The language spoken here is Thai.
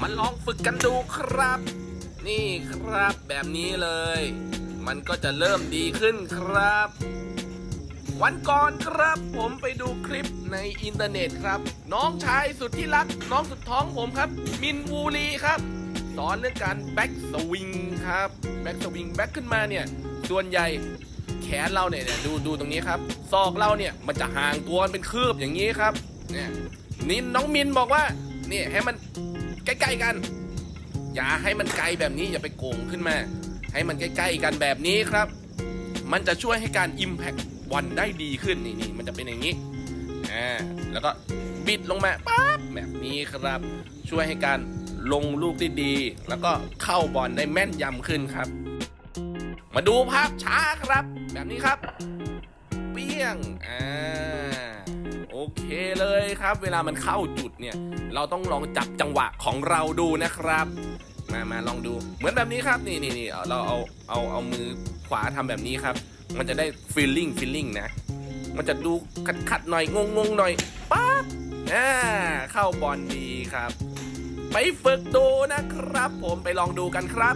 มาลองฝึกกันดูครับ นี่ครับแบบนี้เลย มันก็จะเริ่มดีขึ้นครับ วันก่อนครับผมไปดูคลิปในอินเทอร์เน็ตครับ น้องชายสุดที่รัก น้องสุดท้องผมครับ มินวูรีครับสอนเรื่องการแบ็กสวิงครับแบ็กสวิงแบ็กขึ้นมาเนี่ย ส่วนใหญ่แขนเราเนี่ยดูดูตรงนี้ครับศอกเราเนี่ยมันจะห่างตัวเป็นคืบอย่างนี้ครับเนี่ยนินน้องมินบอกว่า นี่ให้มันใกล้ๆกัน อย่าให้มันไกลแบบนี้อย่าไปโกงขึ้นมา ให้มันใกล้ๆกันแบบนี้ครับ มันจะช่วยให้การ Impact บอลได้ดีขึ้นนี่นี่มันจะเป็นอย่างนี้อ่าแล้วก็บิดลงมาปั๊บแบบนี้ครับ ช่วยให้การลงลูกได้ดี แล้วก็เข้าบอลได้แม่นยำขึ้นครับ มาดูภาพช้าครับ แบบนี้ครับ เปี้ยงอ่า เคเลยครับ เวลามันเข้าจุดเนี่ย เราต้องลองจับจังหวะของเราดูนะครับ มามาลองดู เหมือนแบบนี้ครับ นี่นี่นี่เอาเราเอาเอาเอามือขวาทำแบบนี้ครับ มันจะได้ฟีลลิ่งฟีลลิ่งนะ มันจะดูขัดขัดหน่อยงงงๆหน่อยปั๊บอ่าเข้าบอลดีครับ ไปฝึกดูนะครับ ผมไปลองดูกันครับ